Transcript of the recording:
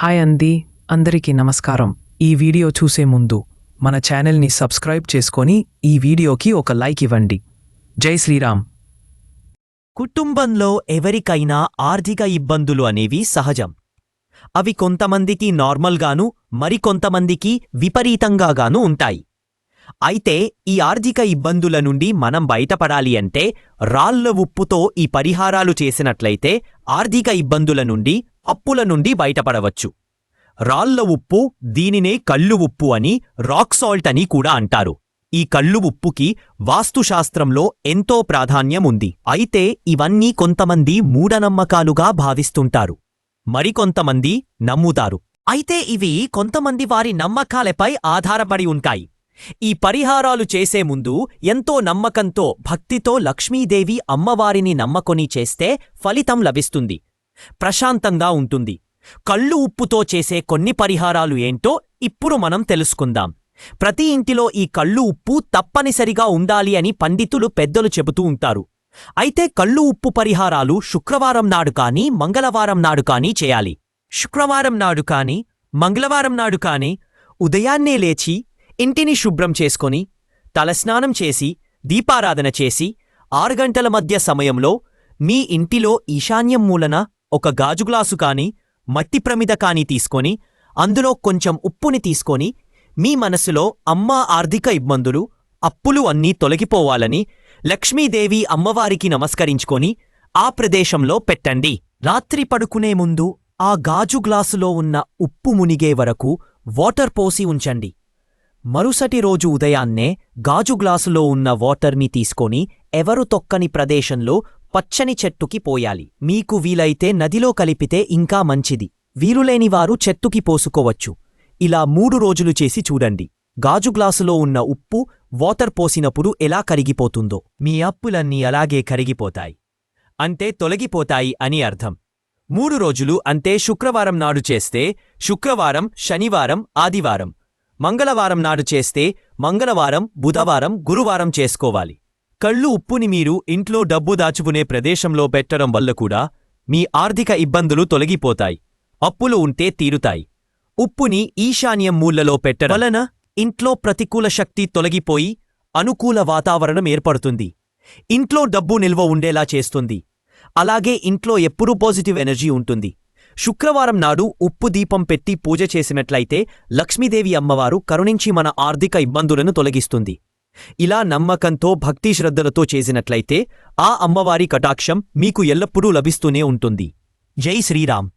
Hi అంది అందరికీ నమస్కారం. ఈ వీడియో చూసే ముందు మన ఛానల్ని సబ్స్క్రైబ్ చేసుకొని ఈ వీడియోకి ఒక లైక్ ఇవ్వండి. జై శ్రీరామ్. కుటుంబంలో ఎవరికైనా ఆర్థిక ఇబ్బందులు అనేవి సహజం. అవి కొంతమందికి నార్మల్గాను మరికొంతమందికి విపరీతంగాగాను ఉంటాయి. అయితే ఈ ఆర్థిక ఇబ్బందుల నుండి మనం బయటపడాలి అంటే రాళ్ళ ఉప్పుతో ఈ పరిహారాలు చేసినట్లయితే ఆర్థిక ఇబ్బందుల నుండి అప్పుల నుండి బయటపడవచ్చు. రాళ్ళ ఉప్పు దీనినే కళ్ళు ఉప్పు అని రాక్ సాల్ట్ అని కూడా అంటారు. ఈ కళ్ళు ఉప్పుకి వాస్తుశాస్త్రంలో ఎంతో ప్రాధాన్యం ఉంది. అయితే ఇవన్నీ కొంతమంది మూఢనమ్మకాలుగా భావిస్తుంటారు. మరికొంతమంది నమ్ముతారు. అయితే ఇవి కొంతమంది వారి నమ్మకాలపై ఆధారపడి ఉంటాయి. ఈ పరిహారాలు చేసే ముందు ఎంతో నమ్మకంతో భక్తితో లక్ష్మీదేవి అమ్మవారిని నమ్మకొని చేస్తే ఫలితం లభిస్తుంది. ప్రశాంతంగా ఉంటుంది. కళ్ళు ఉప్పుతో చేసే కొన్ని పరిహారాలు ఏంటో ఇప్పుడు మనం తెలుసుకుందాం. ప్రతి ఇంటిలో ఈ కళ్ళు ఉప్పు తప్పనిసరిగా ఉండాలి అని పండితులు పెద్దలు చెబుతూ ఉంటారు. అయితే కళ్ళు ఉప్పు పరిహారాలు శుక్రవారం నాడు కానీ మంగళవారం నాడు కానీ చేయాలి. శుక్రవారం నాడు కానీ మంగళవారం నాడు కానీ ఉదయాన్నే లేచి ఇంటిని శుభ్రం చేసుకొని తలస్నానం చేసి దీపారాధన చేసి ఆరు గంటల మధ్య సమయంలో మీ ఇంటిలో ఈశాన్యం మూలన ఒక గాజు గ్లాసు కాని మట్టి ప్రమిద కాని తీసుకొని అందులో కొంచెం ఉప్పుని తీసుకొని మీ మనసులో అమ్మా ఆర్థిక ఇబ్బందులు అప్పులు అన్నీ తొలగిపోవాలని లక్ష్మీదేవి అమ్మవారికి నమస్కరించుకొని ఆ ప్రదేశంలో పెట్టండి. రాత్రి పడుకునే ముందు ఆ గాజు గ్లాసులో ఉన్న ఉప్పు మునిగే వరకు వాటర్ పోసి ఉంచండి. మరుసటి రోజు ఉదయాన్నే గాజు గ్లాసులో ఉన్న వాటర్ని తీసుకొని ఎవరు తొక్కని ప్రదేశంలో పచ్చని చెట్టుకి పోయాలి. మీకు వీలైతే నదిలో కలిపితే ఇంకా మంచిది. వీలులేనివారు చెట్టుకి పోసుకోవచ్చు. ఇలా మూడు రోజులు చేసి చూడండి. గాజు గ్లాసులో ఉన్న ఉప్పు వాటర్ పోసినప్పుడు ఎలా కరిగిపోతుందో. మీ అప్పులన్నీ అలాగే కరిగిపోతాయి. అంతే తొలగిపోతాయి అని అర్థం. మూడు రోజులు అంతే శుక్రవారం నాడు చేస్తే శుక్రవారం శనివారం ఆదివారం. మంగళవారం నాడు చేస్తే మంగళవారం బుధవారం గురువారం చేసుకోవాలి. కళ్ళు ఉప్పుని మీరు ఇంట్లో డబ్బు దాచుకునే ప్రదేశంలో పెట్టడం వల్ల కూడా మీ ఆర్థిక ఇబ్బందులు తొలగిపోతాయి. అప్పులు ఉంటే తీరుతాయి. ఉప్పుని ఈశాన్యం మూలలో పెట్టడం వలన ఇంట్లో ప్రతికూల శక్తి తొలగిపోయి అనుకూల వాతావరణం ఏర్పడుతుంది. ఇంట్లో డబ్బు నిల్వ ఉండేలా చేస్తుంది. అలాగే ఇంట్లో ఎప్పుడూ పాజిటివ్ ఎనర్జీ ఉంటుంది. శుక్రవారం నాడు ఉప్పు దీపం పెట్టి పూజ చేసినట్లయితే లక్ష్మీదేవి అమ్మవారు కరుణించి మన ఆర్థిక ఇబ్బందులను తొలగిస్తుంది. ఇలా నమ్మకంతో భక్తి శ్రద్ధలతో చేసినట్లయితే ఆ అమ్మవారి కటాక్షం మీకు ఎల్లప్పుడూ లభిస్తూనే ఉంటుంది. జై శ్రీరామ్.